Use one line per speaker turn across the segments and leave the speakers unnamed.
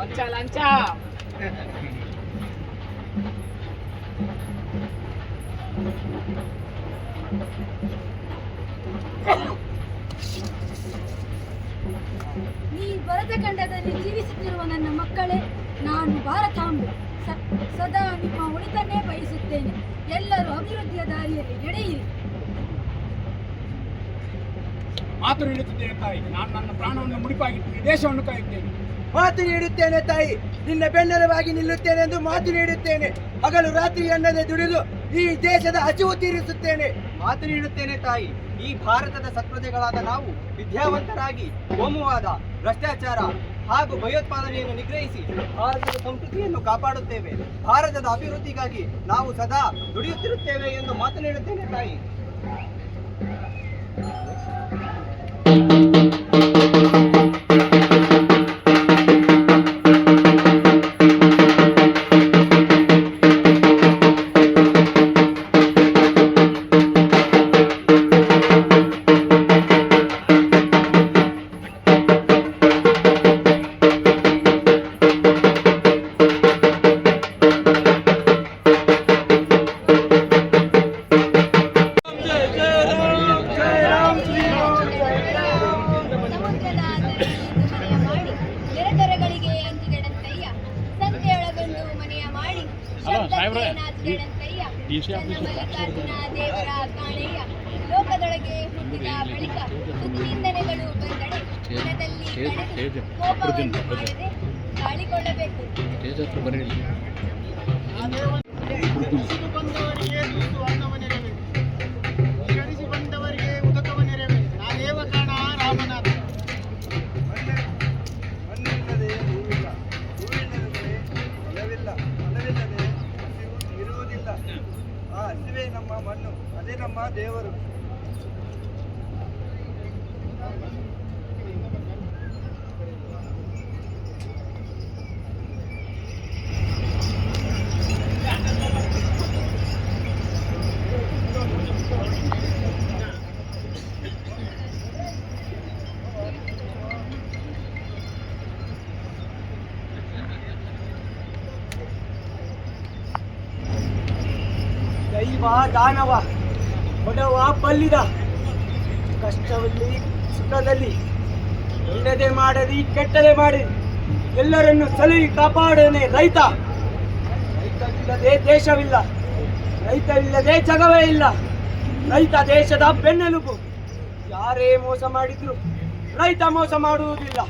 lancha, lancha.
ಈ ಭರತಖಂಡದಲ್ಲಿ ಜೀವಿಸುತ್ತಿರುವ ನನ್ನ ಮಕ್ಕಳೇ ನಾನು ಭಾರತಾಂಬೆ. ಸ- ಸದಾ ನಿಮ್ಮ ಉಳಿತನ್ನೇ ಬಯಸುತ್ತೇನೆ. ಎಲ್ಲರೂ ಅಭಿವೃದ್ಧಿಯ ದಾರಿಯಲ್ಲಿ ನಡೆಯಿರಿ.
ಮಾತು ನೀಡುತ್ತಿದ್ದೇನೆ ತಾಯಿ. ನಾನು ನನ್ನ ಪ್ರಾಣವನ್ನು ಮುಡಿಪಾಗಿಟ್ಟು ದೇಶವನ್ನು ಕಾಯುತ್ತೇನೆ.
ಮಾತು ನೀಡುತ್ತೇನೆ ತಾಯಿ. ನಿನ್ನ ಬೆನ್ನೆಲುವಾಗಿ ನಿಲ್ಲುತ್ತೇನೆ ಎಂದು ಮಾತು ನೀಡುತ್ತೇನೆ ಹಗಲು ರಾತ್ರಿ ಎನ್ನದೆ ದುಡಿದು ಈ ದೇಶದ ಹಸಿವು ತೀರಿಸುತ್ತೇನೆ. ಮಾತು ನೀಡುತ್ತೇನೆ ತಾಯಿ. ಈ ಭಾರತದ ಸತ್ಪ್ರಜೆಗಳಾದ ನಾವು ವಿದ್ಯಾವಂತರಾಗಿ ಕೋಮುವಾದ, ಭ್ರಷ್ಟಾಚಾರ ಹಾಗೂ ಭಯೋತ್ಪಾದನೆಯನ್ನು ನಿಗ್ರಹಿಸಿ ಭಾರತದ ಸಂಸ್ಕೃತಿಯನ್ನು ಕಾಪಾಡುತ್ತೇವೆ. ಭಾರತದ ಅಭಿವೃದ್ಧಿಗಾಗಿ ನಾವು ಸದಾ ದುಡಿಯುತ್ತಿರುತ್ತೇವೆ ಎಂದು ಮಾತು ನೀಡುತ್ತೇನೆ ತಾಯಿ.
ದೇವರ ಕಾಣೆಯ ಲೋಕದೊಳಗೆ ಹುಟ್ಟಿದ ಬಳಿಕ ಸುದ್ದಿನಿಂದನೆಗಳು ಬಂದಡೆ ಮನದಲ್ಲಿ ತಡೆದು ಕೋಪವನ್ನು ಮಾಡದೆ ತಾಳಿಕೊಳ್ಳಬೇಕು
ಬಂದವರಿಗೆ
ದೇವರು दैवा दानवा ಹೊಡವ ಬಲ್ಲಿದ ಕಷ್ಟದಲ್ಲಿ, ಸುಖದಲ್ಲಿ ಒಳ್ಳೆದೆ ಮಾಡದಿ, ಕೆಟ್ಟದೆ ಮಾಡಿ. ಎಲ್ಲರನ್ನು ಸಲಹಿ ಕಾಪಾಡನೆ ರೈತ. ರೈತವಿಲ್ಲದೆ ದೇಶವಿಲ್ಲ. ರೈತವಿಲ್ಲದೆ ಜಗವೇ ಇಲ್ಲ. ರೈತ ದೇಶದ ಬೆನ್ನೆಲುಬು. ಯಾರೇ ಮೋಸ ಮಾಡಿದ್ರು ರೈತ ಮೋಸ ಮಾಡುವುದಿಲ್ಲ.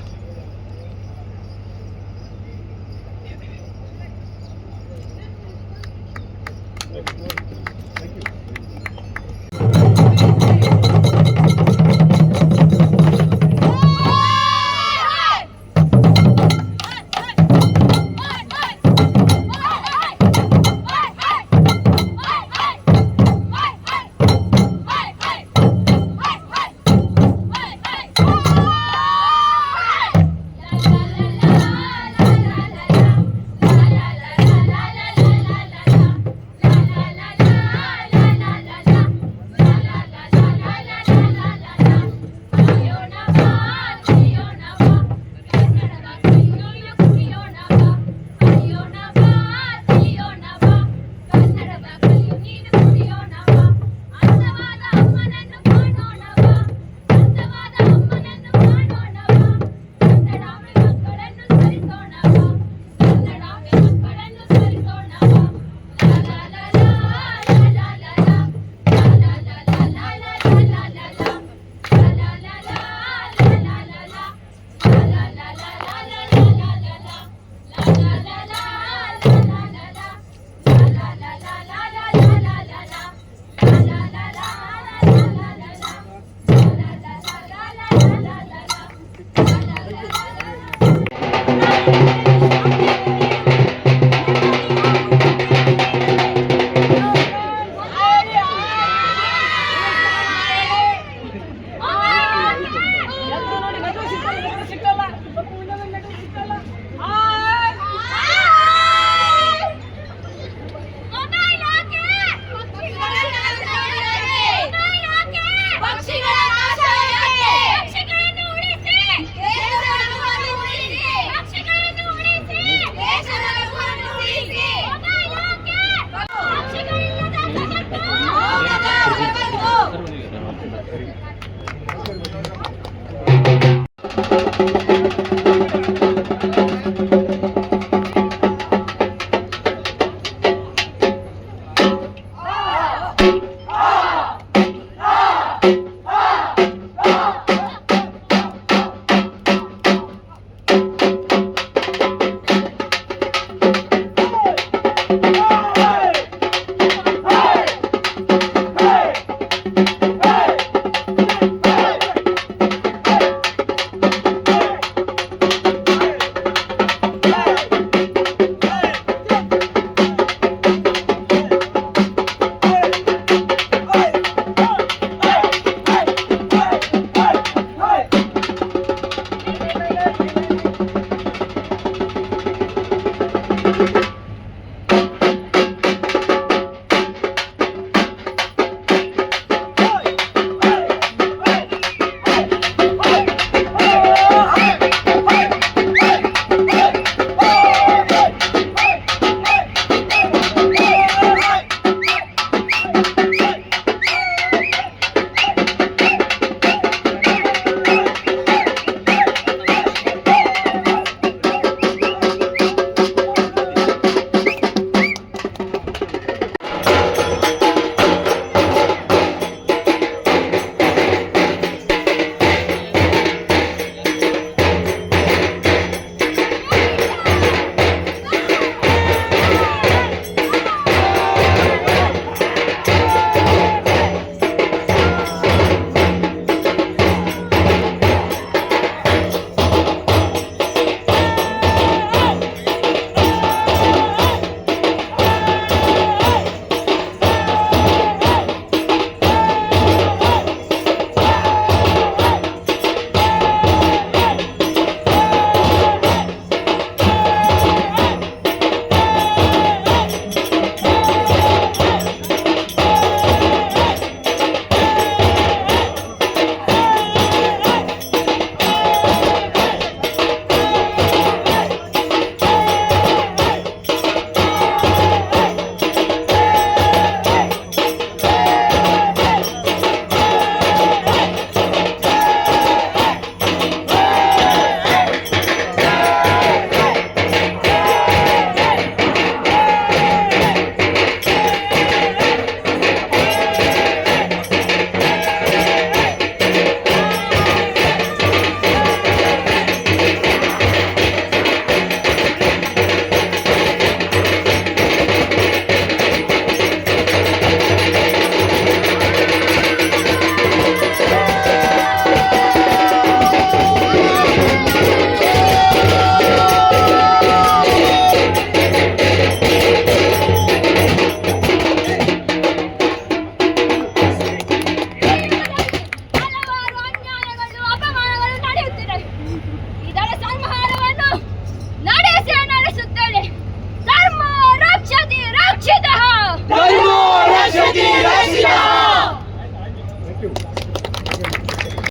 thank you.